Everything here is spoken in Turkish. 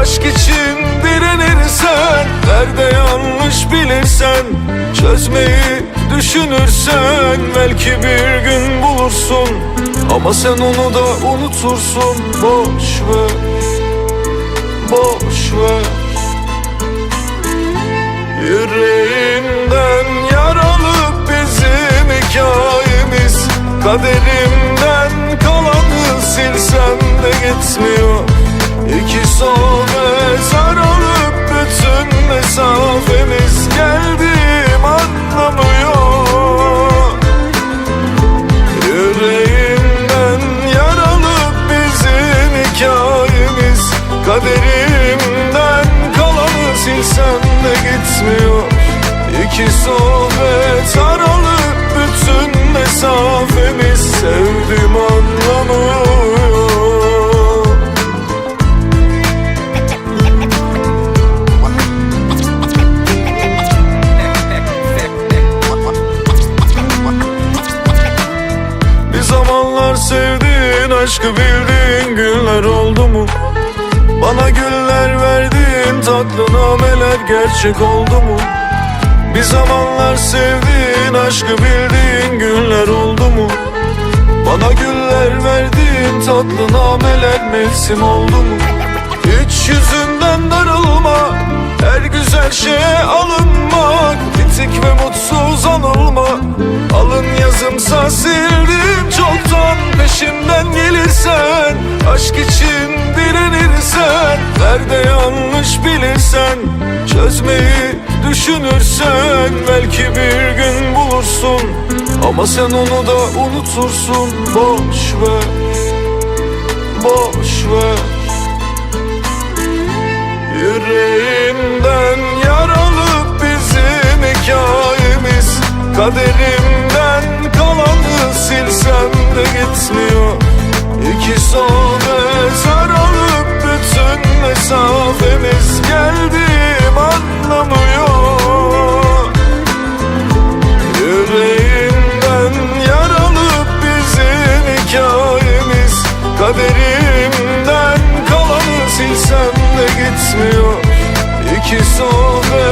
Aşk için direnirsen Nerede yanlış bilirsen Çözmeyi düşünürsen Belki bir gün bulursun. Ama sen onu da unutursun Boş ver Boş ver. Yüreğinden yaralı bizim hikayemiz Kaderimden kalanı silsem de gitmiyor İki sol ve sarılıp bütün mesafemiz Geldiğim anlamıyor. Yüreğinden yaralı bizim hikayemiz Kaderimden kalanı silsem de gitmiyor. İki sohbet aralık bütün mesafemiz Sevdim anlamıyor aşkı bildiğin günler oldu mu? Bana güller verdiğin tatlı nameler gerçek oldu mu? Bir zamanlar sevdiğin aşkı bildiğin günler oldu mu? Bana güller verdiğin tatlı nameler mevsim oldu mu? Hiç yüzünden darılma Her güzel şeye alınmak Bitik ve mutsuz anılmak Alın yazımsa sildim çoktan Aşk için direnirsen Nerede yanlış bilirsen Çözmeyi düşünürsen Belki bir gün bulursun. Ama sen onu da unutursun Boş ver Boş ver. Yüreğimden yaralı bizim hikayemiz Kaderimden kalanı silsem de gitmiyor İki sohbet